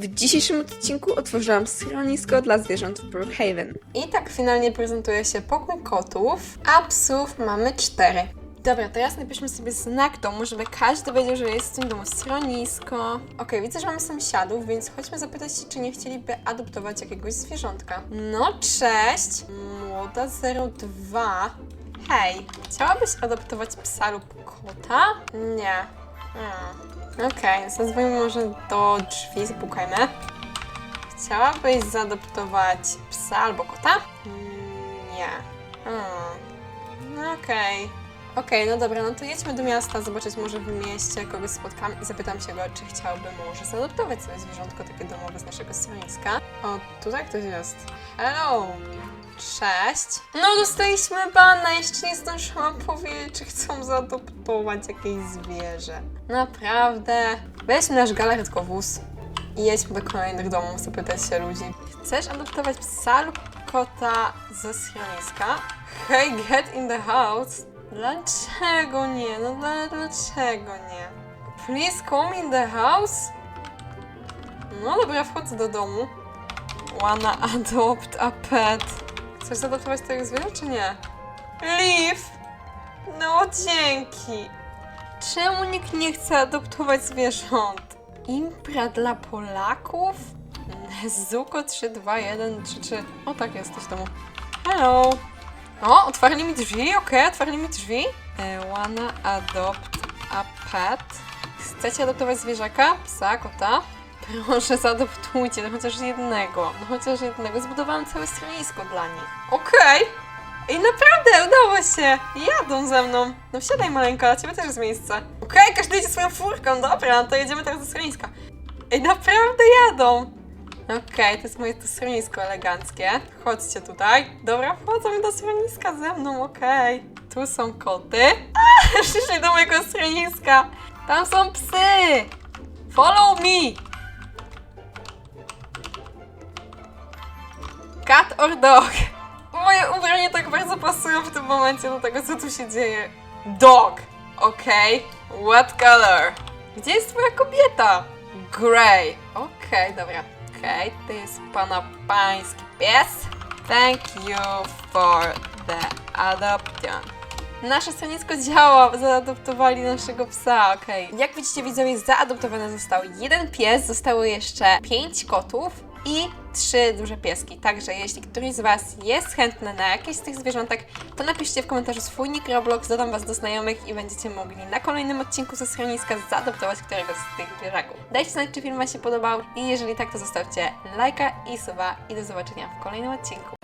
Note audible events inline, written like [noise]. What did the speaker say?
W dzisiejszym odcinku otworzyłam schronisko dla zwierząt w Brookhaven. I tak finalnie prezentuje się pokój kotów, a psów mamy cztery. Dobra, teraz napiszmy sobie znak domu, żeby każdy wiedział, że jest w tym domu schronisko. Okej, widzę, że mamy sąsiadów, więc chodźmy zapytać się, czy nie chcieliby adoptować jakiegoś zwierzątka. No, cześć! Młoda 02. Hej, chciałabyś adoptować psa lub kota? Nie. Hmm. Okej, zadzwonimy może do drzwi, zapukajmy. Chciałabyś zaadoptować psa albo kota? Mm, Nie. Hmm. No okej. Okej, no dobra, no to jedźmy do miasta, zobaczyć może w mieście kogoś spotkam i zapytam się go, czy chciałby może zaadoptować sobie zwierzątko takie domowe z naszego schroniska. O, tutaj ktoś jest. Hello! Cześć! No, dostaliśmy bana, jeszcze nie zdążyłam powiedzieć, czy chcą zaadoptować jakieś zwierzę. Naprawdę. Weźmy nasz galaretkowóz i jedźmy do kolejnych domów, zapytać się ludzi. Chcesz adoptować psa lub kota ze schroniska? Hey, get in the house! Dlaczego nie? No dla, dlaczego nie? Please come in the house? No dobra, wchodzę do domu. Wanna adopt a pet. Chcesz zaadoptować tego zwierzę, czy nie? Leave! No dzięki! Czemu nikt nie chce adoptować zwierząt? Impra dla Polaków? Nezuko 321333. O tak, jesteś w domu. Hello! O, otwarli mi drzwi, okej, otwarli mi drzwi. E, wanna adopt a pet. Chcecie adoptować zwierzaka? Psa, kota? Proszę, zaadoptujcie, no chociaż jednego. No chociaż jednego. Zbudowałam całe schronisko dla nich. Okej! I naprawdę, udało się! Jadą ze mną. No wsiadaj maleńka, dla ciebie też jest miejsce. Okej, każdy jedzie swoją furką, dobra, to jedziemy teraz do schroniska. Ej, naprawdę jadą! Okej, to jest moje to schronisko eleganckie. Chodźcie tutaj. Dobra, wchodzą do schroniska ze mną, okej. Tu są koty. A, [laughs] przyszli do mojego schroniska. Tam są psy. Follow me. Cat or dog? Moje ubrania tak bardzo pasują w tym momencie do tego, co tu się dzieje. Dog. Okej. What color? Gdzie jest twoja kobieta? Grey. Okej, dobra. Okej, to jest pana pański pies. Thank you for the adoption. Nasze schronisko działa, zaadoptowali naszego psa, okej. Jak widzicie, widzowie, zaadoptowane został jeden pies, zostało jeszcze pięć kotów i trzy duże pieski. Także jeśli któryś z Was jest chętny na jakieś z tych zwierzątek, to napiszcie w komentarzu swój nick Roblox, dodam Was do znajomych i będziecie mogli na kolejnym odcinku ze schroniska zaadoptować któregoś z tych zwierzaków. Dajcie znać, czy film Wam się podobał i jeżeli tak, to zostawcie lajka i suba i do zobaczenia w kolejnym odcinku.